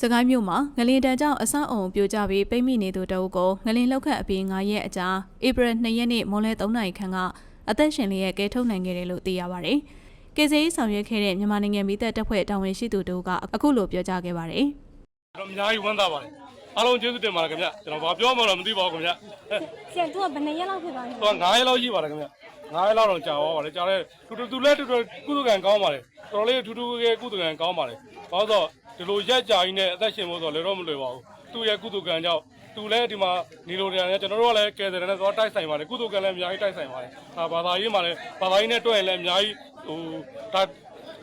စကိုင်းမြို့မှာငလင်တန်ကြောင့်အဆောက်အုံပြိုကျပြီးပိတ်မိနေသူတအုပ်ကိုငလင်လောက်ခတ်အပြီး9ရက်အကြာဧပြီ2ရက်နေ့မွန်လယ်3နာရီခန့်ကအသက်ရှင်လျက်ကဲထုတ်နိုင်ခဲ့တယ်လို့သိရပါတယ်။ကေဇေးဆောင်ရွက်ခဲ့တဲ့မြန်မာနိုင်ငံမိသက်တပ်ဖွဲ့တာဝန်ရှိသူတို့ကအခုလိုပြောကြားခဲ့ပါတယ်။ကျွန်တော်အများကြီးဝမ်းသာပါတယ်အားလုံးကျေးဇူးတင်ပါတယ်ခင်ဗျကျွန်တော်ဘာပြောမှတော့မသိပါဘူးခင်ဗျဆရာသူကဘယ်နှစ်ရက်လောက်ဖြစ်သွားလဲသူက9ရက်လောက်ရှိပါတယ်ခင်ဗျ9ရက်လောက်တော့ကြာသွားပါတယ်ကြာလဲတူတူတူလဲတူတူကုသကံကောင်းပါတယ်တော်တော်လေးထူးထူးကဲကုသကံကောင်းပါတယ်ဘာလို့ဆိုတော့ ဒီလိုရက်ကြာကြီးနဲ့အသက်ရှင်ဖို့ဆိုတော့လည်းတော့မလွယ်ပါဘူးသူ့ရဲ့ကုသကံကြောင့်သူလည်းဒီမှာနေလိုတယ်နဲ့ကျွန်တော်တို့ကလည်းကယ်တယ်နဲ့သွားတိုက်ဆိုင်ပါတယ်ကုသကံလည်းအများကြီးတိုက်ဆိုင်ပါတယ်ဟာဘာသာရေးမှာလည်းဘာသာရေးနဲ့တွေ့ရင်လည်းအများကြီးဟိုဒါ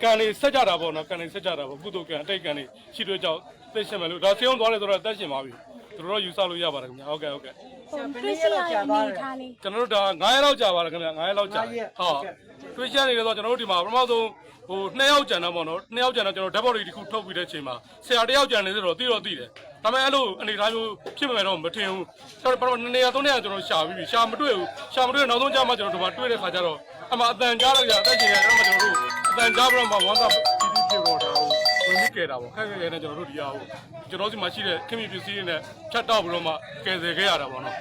ကန်လေးဆက်ကြတာပေါ့နော်ကန်လေးဆက်ကြတာပေါ့ကုသကံအတိတ်ကန်လေးရှိတွေ့ကြောင့်သိရှင်မယ်လို့ဒါစေအောင်သွားတယ်ဆိုတော့အသက်ရှင်ပါပြီသူတို့တော့ယူဆလို့ရပါတယ်ခင်ဗျဟုတ်ကဲ့ဟုတ်ကဲ့ဟိုတွေ့ရှိရတဲ့အနေထားလေးကျွန်တော်တို့ဒါ9ရက်လောက်ကြာပါတယ်ခင်ဗျ9ရက်လောက်ကြာဟုတ် တွေ့ချင်နေတယ်ဆိုတော့ကျွန်တော်တို့ဒီမှာပထမဆုံးဟို2ယောက်ကြံတော့ပေါ့နော်2ယောက်ကြံတော့ကျွန်တော်ဓာတ်ပေါ်တွေတစ်ခုထုတ်ပြီးတဲ့အချိန်မှာဆရာတစ်ယောက်ကြံနေဆိုတော့သိတော့သိတယ်ဒါပေမဲ့အဲ့လိုအနေထားမျိုးဖြစ်မယ်တော့မထင်ဘူးကျွန်တော်ပထမ2နေရာ3နေရာကျွန်တော်ရှာပြီးပြီရှာမတွေ့ဘူးရှာမတွေ့နောက်ဆုံးကြာမှကျွန်တော်ဒီမှာတွေ့တဲ့ခါကျတော့အမှအတန်ကြားလိုက်ကြအသက်ရှင်ရတယ်အဲ့မှာကျွန်တော်တို့အတန်ကြားပြီးတော့မှဝမ်းသာပြီးပြီးဖြစ်တော့တာဟုတ်ဝင်ပြီးကဲတာပေါ့ခက်ခဲခဲနဲ့ကျွန်တော်တို့ဒီအားကိုကျွန်တော်ဒီမှာရှိတဲ့ခင်မီပစ္စည်းတွေနဲ့ဖြတ်တောက်ပြီးတော့မှကယ်ဆယ်ခဲ့ရတာပေါ့နော်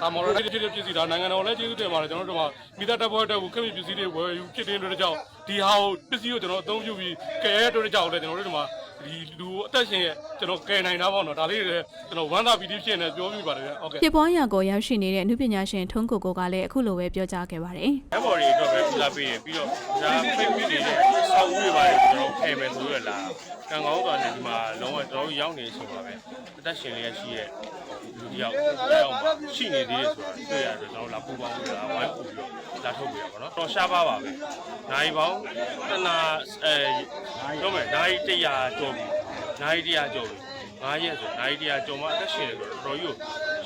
ဒါမော်ရတဲ့ပြည်ပြည်ပြည်စီဒါနိုင်ငံတော်လည်းကျေးဇူးတင်ပါတယ်ကျွန်တော်တို့ကမိသားတပ်ဖွဲ့တက်ကိုခင်ဗျပစ္စည်းတွေဝယ်ယူဖြစ်တဲ့အတွက်ကြောင့်ဒီဟာကိုပစ္စည်းကိုကျွန်တော်အသုံးပြုပြီးကဲရတဲ့အတွက်ကြောင့်လည်းကျွန်တော်တို့ဒီမှာဒီလူအသက်ရှင်ရဲ့ကျွန်တော်ကယ်နိုင်တာပေါ့နော်ဒါလေးတွေကျွန်တော်ဝမ်းသာပီတိဖြစ်နေပြောပြပါတယ်ဟုတ်ကဲ့ဖြစ်ပွားရာကိုရောက်ရှိနေတဲ့အမှုပညာရှင်ထုံးကိုကိုကလည်းအခုလိုပဲပြောကြားခဲ့ပါတယ်။အဲ့ဘော်တွေအတွက်ပဲပြလာပေးရင်ပြီးတော့ဒါဖိတ်ပြီးနေတဲ့ဆောက်ဦးတွေပါတ ယ်ကျွန်တော်ဖယ်မယ်ဆိုရလား။ကံကောင်းစွာနဲ့ဒီမှာလုံးဝကျွန်တော်ရောက်နေတဲ့အချိန်ပါပဲ။အသက်ရှင်လေးရရှိရဲ့လူတယောက်တယောက်ပါရှိနေသေးတယ်ဆိုတာတွေ့ရတယ်ကျွန်တော်လာပူပေါင်းလို့လာဝိုင်းပူပြီးတော့လာထုတ်ပြရပါတော့။တော့ရှားပါပါပဲ။နိုင်ပေါင်းတနာအဲပြောမယ်နိုင်100ကျော်ပြီ။နိုင်100ကျော်ပြီ။ငါးရက်ဆိုနိုင်100ကျော်မှအသက်ရှင်နေဆိုတော့တော်တော်ကြီးကို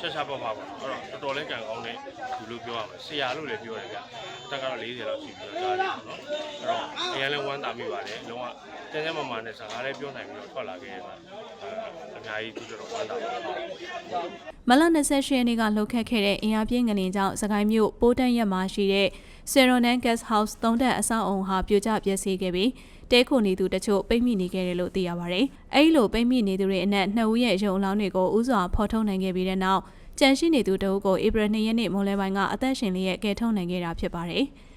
ရှားရှားပါပါပါ။အဲ့တော့တော်တော်လေးကံကောင်းတဲ့လူလို့ပြောရမယ်။ဆရာလို့လည်းပြောရတယ်ဗျ။တက်ကတော့40လောက်ရှိပြီတော့ဒါလေးပေါ့နော်အဲ့တော့အရင်လည်းဝမ်းသာမိပါတယ်လုံးဝတန်းတန်းမမာနဲ့စကားလည်းပြောနိုင်ပြီးတော့ထွက်လာခဲ့ရတာအဲအများကြီးသူတို့ဝမ်းသာပါတယ်မလ28ရက်နေ့ကလှုပ်ခတ်ခဲ့တဲ့အင်အားပြင်းငလင်ကြောင့်စကိုင်းမြို့ပိုးတန်းရက်မှာရှိတဲ့ Seronan Guest House သုံးတက်အဆောက်အုံဟာပြိုကျပျက်စီးခဲ့ပြီးတဲခုနေသူတချို့ပိတ်မိနေခဲ့တယ်လို့သိရပါဗျ။အဲဒီလိုပိတ်မိနေသူတွေအနက်နှစ်ဦးရဲ့ရုံအလောင်းတွေကိုဥစွာဖော်ထုတ်နိုင်ခဲ့ပြီးတဲ့နောက်ကြန့်ရှိနေသူတအုပ်ကိုဧပြီ2ရက်နေ့မွန်လယ်ပိုင်းကအသက်ရှင်လျက်ကယ်ထုတ်နိုင်ခဲ့တာဖြစ်ပါတယ်။